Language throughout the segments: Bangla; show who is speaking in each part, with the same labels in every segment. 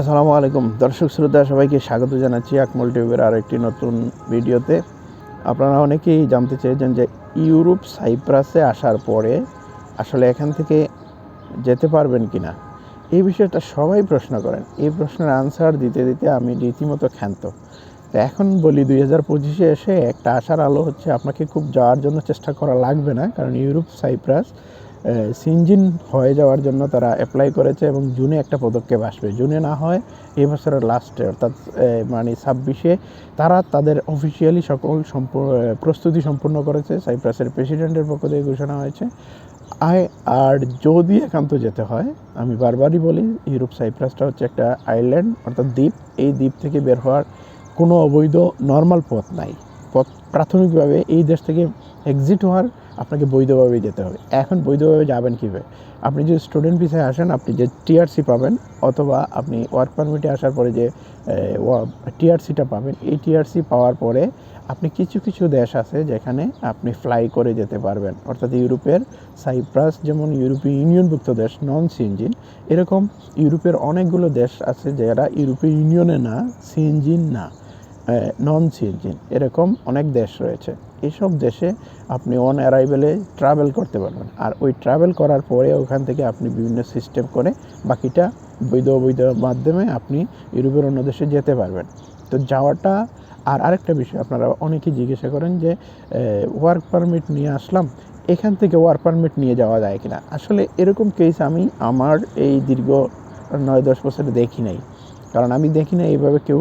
Speaker 1: আসসালামু আলাইকুম। দর্শক শ্রোতা, সবাইকে স্বাগত জানাচ্ছি আকমল টিউবের আর একটি নতুন ভিডিওতে। আপনারা অনেকেই জানতে চেয়েছেন যে ইউরোপ সাইপ্রাসে আসার পরে আসলে এখান থেকে যেতে পারবেন কি না এই বিষয়টা সবাই প্রশ্ন করেন। এই প্রশ্নের আনসার দিতে দিতে আমি রীতিমতো ক্ষান্ত। তো এখন বলি, দুই হাজার পঁচিশে এসে একটা আশার আলো হচ্ছে, আপনাকে খুব যাওয়ার জন্য চেষ্টা করা লাগবে না, কারণ ইউরোপ সাইপ্রাস সিনজিন হয়ে যাওয়ার জন্য তারা অ্যাপ্লাই করেছে এবং জুনে একটা পদক্ষেপ আসবে। জুনে না হয় এই বছরের লাস্টে অর্থাৎ মানে ছাব্বিশে তারা তাদের অফিসিয়ালি সকল প্রস্তুতি সম্পূর্ণ করেছে। সাইপ্রাসের প্রেসিডেন্টের পক্ষ থেকে ঘোষণা হয়েছে। আয় আর যদি একান্ত যেতে হয়, আমি বারবারই বলি ইউরোপ সাইপ্রাসটা হচ্ছে একটা আইল্যান্ড অর্থাৎ দ্বীপ। এই দ্বীপ থেকে বের হওয়ার কোনো অবৈধ নর্মাল পথ নাই। পথ প্রাথমিকভাবে এই দেশ থেকে এক্সিট হওয়ার আপনাকে বৈধভাবে যেতে হবে। এখন বৈধভাবে যাবেন কীভাবে? আপনি যে স্টুডেন্ট ভিসায় আসেন, আপনি যে টিআরসি পাবেন অথবা আপনি ওয়ার্ক পারমিটে আসার পরে যে টিআরসিটা পাবেন, এই টিআরসি পাওয়ার পরে আপনি কিছু কিছু দেশ আছে যেখানে আপনি ফ্লাই করে যেতে পারবেন। অর্থাৎ ইউরোপের সাইপ্রাস যেমন ইউরোপীয় ইউনিয়নভুক্ত দেশ নন সিএনজিন এরকম ইউরোপের অনেকগুলো দেশ আছে যারা ইউরোপীয় ইউনিয়নে না সিএনজিন না। নন সিএনজিন এরকম অনেক দেশ রয়েছে। এইসব দেশে আপনি অন অ্যারাইভেলে ট্রাভেল করতে পারবেন। আর ওই ট্রাভেল করার পরে ওখান থেকে আপনি বিভিন্ন সিস্টেম করে বাকিটা বৈধ অবৈধ মাধ্যমে আপনি ইউরোপের অন্য দেশে যেতে পারবেন। তো যাওয়াটা, আর আরেকটা বিষয়, আপনারা অনেকেই জিজ্ঞাসা করেন যে ওয়ার্ক পারমিট নিয়ে আসলাম, এখান থেকে ওয়ার্ক পারমিট নিয়ে যাওয়া যায় কিনা? আসলে এরকম কেস আমি আমার এই দীর্ঘ নয় দশ বছরে দেখি নাই। কারণ আমি দেখি না এইভাবে কেউ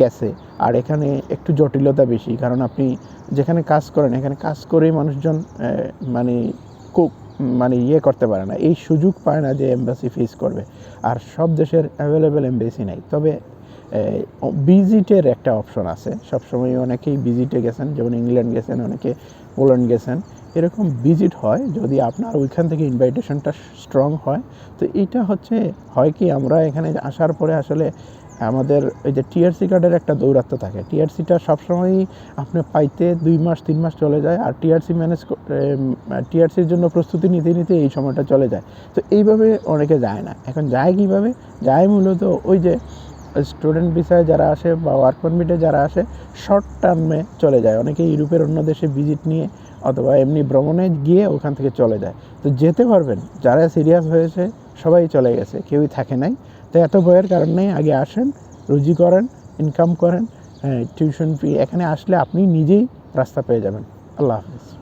Speaker 1: গেছে। আর এখানে একটু জটিলতা বেশি, কারণ আপনি যেখানে কাজ করেন, এখানে কাজ করেই মানুষজন মানে খুব মানে ইয়ে করতে পারে না। এই সুযোগ পায় না যে এম্বাসি ফেস করবে। আর সব দেশের অ্যাভেলেবেল এম্বাসি নাই। তবে ভিজিটের একটা অপশন আছে। সবসময় অনেকেই ভিজিটে গেছেন, যেমন ইংল্যান্ড গেছেন, অনেকে পোল্যান্ড গেছেন। এরকম ভিজিট হয় যদি আপনার ওইখান থেকে ইনভাইটেশনটা স্ট্রং হয়। তো এটা হচ্ছে, হয় কি আমরা এখানে আসার পরে আসলে আমাদের ওই যে টিআরসি কার্ডের একটা দৌরাত্ম থাকে। টিআরসিটা সবসময়ই আপনি পাইতে দুই মাস, তিন মাস চলে যায় আর টিআরসি ম্যানেজ টিআরসির জন্য প্রস্তুতি নিতে নিতে এই সময়টা চলে যায়। তো এইভাবে অনেকে যায় না। এখন যায় কীভাবে? যায় মূলত ওই যে স্টুডেন্ট ভিসায় যারা আসে বা ওয়ার্ক পারমিটে যারা আসে শর্ট টার্মে চলে যায়। অনেকে ইউরোপের অন্য দেশে ভিজিট নিয়ে অথবা এমনি ভ্রমণে গিয়ে ওখান থেকে চলে যায়। তো যেতে পারবেন, যারা সিরিয়াস হয়েছে, সবাই চলে গেছে, কেউই থাকে নাই। তো এত ভয়ের কারণ নেই, আগে আসেন, রুজি করেন ইনকাম করেন হ্যাঁ টিউশন ফি এখানে আসলে আপনি নিজেই রাস্তা পেয়ে যাবেন। আল্লাহ হাফিজ।